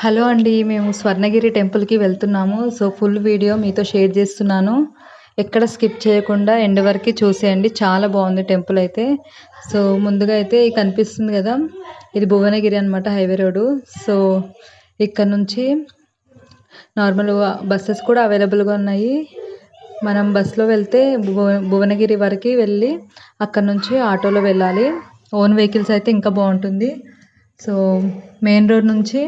Hello అండి మేము స్వర్ణగిరి టెంపుల్కి వెళ్తున్నాము. సో ఫుల్ వీడియో మీతో షేర్ చేస్తున్నాను. ఎక్కడ స్కిప్ చేయకుండా ఎండ్ వరకు చూసేయండి. చాలా బాగుంది టెంపుల్ అయితే. సో ముందుగా అయితే కనిపిస్తుంది కదా ఇది భువనగిరి అనమాట హైవే రోడ్డు. సో ఇక్కడ నుంచి నార్మల్ బస్సెస్ కూడా అవైలబుల్గా ఉన్నాయి. మనం బస్సులో వెళ్తే భువ భువనగిరి వరకు వెళ్ళి అక్కడ నుంచి ఆటోలో వెళ్ళాలి. ఓన్ వెహికల్స్ అయితే ఇంకా బాగుంటుంది. సో మెయిన్ రోడ్ నుంచి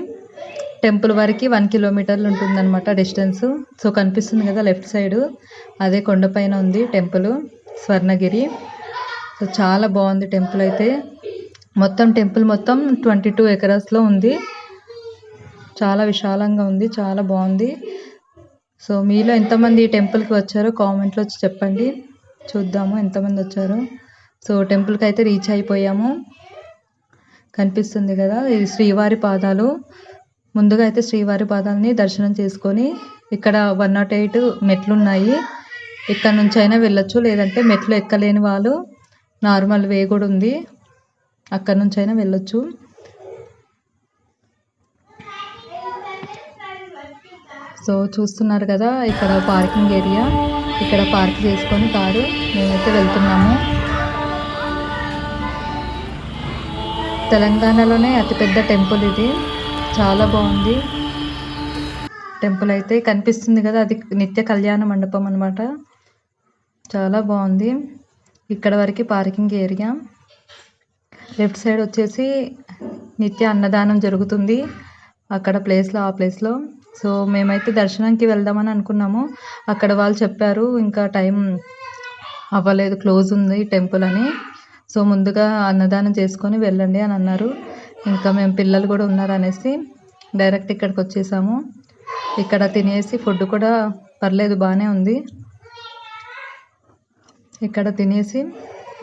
టెంపుల్ వరకు వన్ కిలోమీటర్లు ఉంటుందన్నమాట డిస్టెన్స్. సో కనిపిస్తుంది కదా లెఫ్ట్ సైడ్. అదే కొండపైన ఉంది టెంపుల్ స్వర్ణగిరి. సో చాలా బాగుంది టెంపుల్ అయితే. మొత్తం టెంపుల్ మొత్తం ట్వంటీ టూ ఎకరాస్లో ఉంది. చాలా విశాలంగా ఉంది చాలా బాగుంది. సో మీలో ఎంతమంది ఈ టెంపుల్కి వచ్చారో కామెంట్లో వచ్చి చెప్పండి. చూద్దాము ఎంతమంది వచ్చారు. సో టెంపుల్కి అయితే రీచ్ అయిపోయాము. కనిపిస్తుంది కదా ఇది శ్రీవారి పాదాలు. ముందుగా అయితే శ్రీవారి పాదాలని దర్శనం చేసుకొని ఇక్కడ వన్ నాట్ ఎయిట్ మెట్లు ఉన్నాయి ఇక్కడ నుంచి అయినా వెళ్ళొచ్చు లేదంటే మెట్లు ఎక్కలేని వాళ్ళు నార్మల్ వే కూడా ఉంది. అక్కడ నుంచి అయినా వెళ్ళొచ్చు. సో చూస్తున్నారు కదా ఇక్కడ పార్కింగ్ ఏరియా. ఇక్కడ పార్క్ చేసుకొని కారు మేమైతే వెళ్తున్నాము. తెలంగాణలోనే అతిపెద్ద టెంపుల్ ఇది. చాలా బాగుంది. టెంపుల్ అయితే కనిపిస్తుంది కదా అది నిత్య కళ్యాణ మండపం అనమాట చాలా బాగుంది. ఇక్కడ వరకు పార్కింగ్ ఏరియా. లెఫ్ట్ సైడ్ వచ్చేసి నిత్య అన్నదానం జరుగుతుంది అక్కడ ప్లేస్లో ఆ ప్లేస్లో. సో మేమైతే దర్శనానికి వెళ్దామని అనుకున్నాము. అక్కడ వాళ్ళు చెప్పారు ఇంకా టైం అవ్వలేదు క్లోజ్ ఉంది టెంపుల్ అని. సో ముందుగా అన్నదానం చేసుకొని వెళ్ళండి అని అన్నారు. ఇంకా మేము పిల్లలు కూడా ఉన్నారు అనేసి డైరెక్ట్ ఇక్కడికి వచ్చేసాము. ఇక్కడ తినేసి ఫుడ్ కూడా పర్లేదు బాగానే ఉంది. ఇక్కడ తినేసి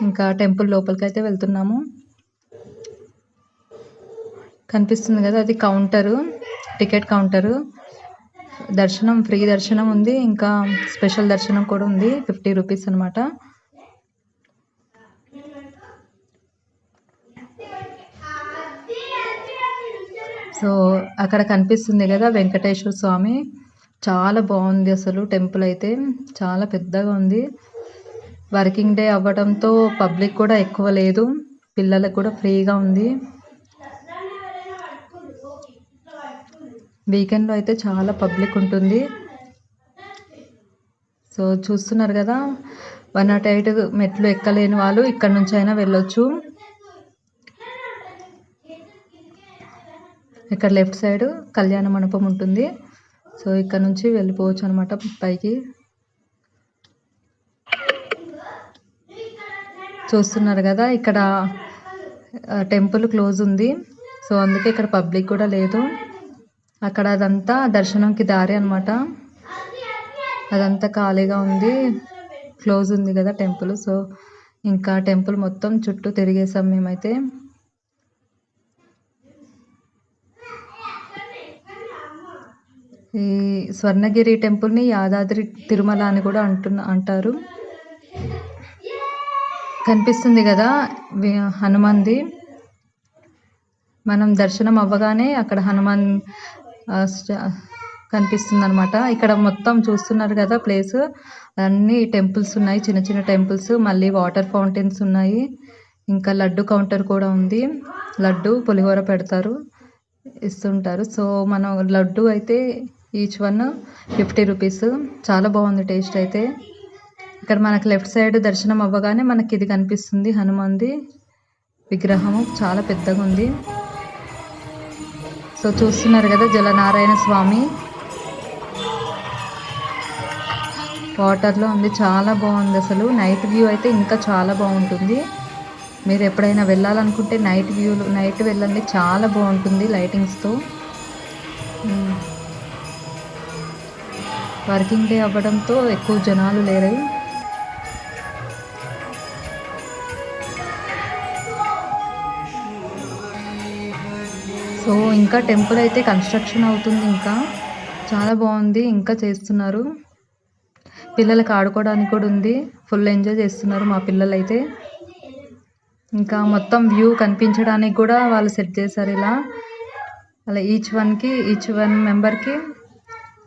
ఇంకా టెంపుల్ లోపలికి అయితే వెళ్తున్నాము. కనిపిస్తుంది కదా అది కౌంటరు టికెట్ కౌంటరు. దర్శనం ఫ్రీ దర్శనం ఉంది. ఇంకా స్పెషల్ దర్శనం కూడా ఉంది ఫిఫ్టీ రూపీస్ అనమాట సో అక్కడ కనిపిస్తుంది కదా వెంకటేశ్వర స్వామి. చాలా బాగుంది అసలు టెంపుల్ అయితే. చాలా పెద్దగా ఉంది. వర్కింగ్ డే అవ్వడంతో పబ్లిక్ కూడా ఎక్కువ లేదు. పిల్లలకు కూడా ఫ్రీగా ఉంది. వీకెండ్లో అయితే చాలా పబ్లిక్ ఉంటుంది. సో చూస్తున్నారు కదా. వన్ నాట్ ఎయిట్ మెట్లు ఎక్కలేని వాళ్ళు ఇక్కడ నుంచి అయినా వెళ్ళొచ్చు. ఇక్కడ లెఫ్ట్ సైడ్ కళ్యాణ మండపం ఉంటుంది. సో ఇక్కడ నుంచి వెళ్ళిపోవచ్చు అనమాట పైకి. చూస్తున్నారు కదా ఇక్కడ టెంపుల్ క్లోజ్ ఉంది. సో అందుకే ఇక్కడ పబ్లిక్ కూడా లేదు. అక్కడ అదంతా దర్శనంకి దారి అనమాట అదంతా ఖాళీగా ఉంది. క్లోజ్ ఉంది కదా టెంపుల్. సో ఇంకా టెంపుల్ మొత్తం చుట్టూ తిరిగేసాం మేమైతే. ఈ స్వర్ణగిరి టెంపుల్ని యాదాద్రి తిరుమల అని కూడా అంటున్న అంటారు. కనిపిస్తుంది కదా హనుమంది. మనం దర్శనం అవ్వగానే అక్కడ హనుమాన్ కనిపిస్తుంది అనమాట ఇక్కడ మొత్తం చూస్తున్నారు కదా ప్లేస్. అన్ని టెంపుల్స్ ఉన్నాయి చిన్న చిన్న టెంపుల్స్. మళ్ళీ వాటర్ ఫౌంటైన్స్ ఉన్నాయి. ఇంకా లడ్డు కౌంటర్ కూడా ఉంది. లడ్డు పులిహోర పెడతారు ఇస్తుంటారు. సో మనం లడ్డు అయితే ఈచ్ వన్ ఫిఫ్టీ రూపీస్ చాలా బాగుంది టేస్ట్ అయితే. ఇక్కడ మనకు లెఫ్ట్ సైడ్ దర్శనం అవ్వగానే మనకి ఇది కనిపిస్తుంది హనుమంది విగ్రహము. చాలా పెద్దగా ఉంది. సో చూస్తున్నారు కదా జలనారాయణ స్వామి. వాటర్లో ఉంది. చాలా బాగుంది అసలు. నైట్ వ్యూ అయితే ఇంకా చాలా బాగుంటుంది. మీరు ఎప్పుడైనా వెళ్ళాలనుకుంటే నైట్ వ్యూలు నైట్ వెళ్ళండి. చాలా బాగుంటుంది లైటింగ్స్తో వర్కింగ్ డే అవ్వడంతో ఎక్కువ జనాలు లేరు. సో ఇంకా టెంపుల్ అయితే కన్స్ట్రక్షన్ అవుతుంది ఇంకా. చాలా బాగుంది ఇంకా చేస్తున్నారు. పిల్లలకి ఆడుకోవడానికి కూడా ఉంది. ఫుల్ ఎంజాయ్ చేస్తున్నారు మా పిల్లలు అయితే ఇంకా మొత్తం వ్యూ కనిపించడానికి కూడా వాళ్ళు సెట్ చేశారు ఇలా. అలా ఈచ్ వన్కి ఈచ్ వన్ మెంబర్కి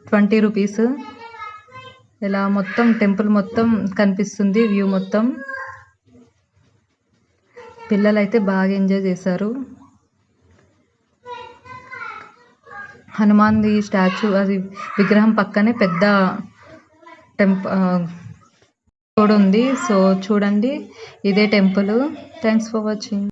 ట్వంటీ రూపీస్. ఇలా మొత్తం టెంపుల్ మొత్తం కనిపిస్తుంది వ్యూ మొత్తం. పిల్లలైతే బాగా ఎంజాయ్ చేశారు. హనుమాన్ది స్టాచ్యూ అది విగ్రహం పక్కనే పెద్ద టెంప్ కూడా ఉంది సో చూడండి ఇదే టెంపుల్. Thanks for watching.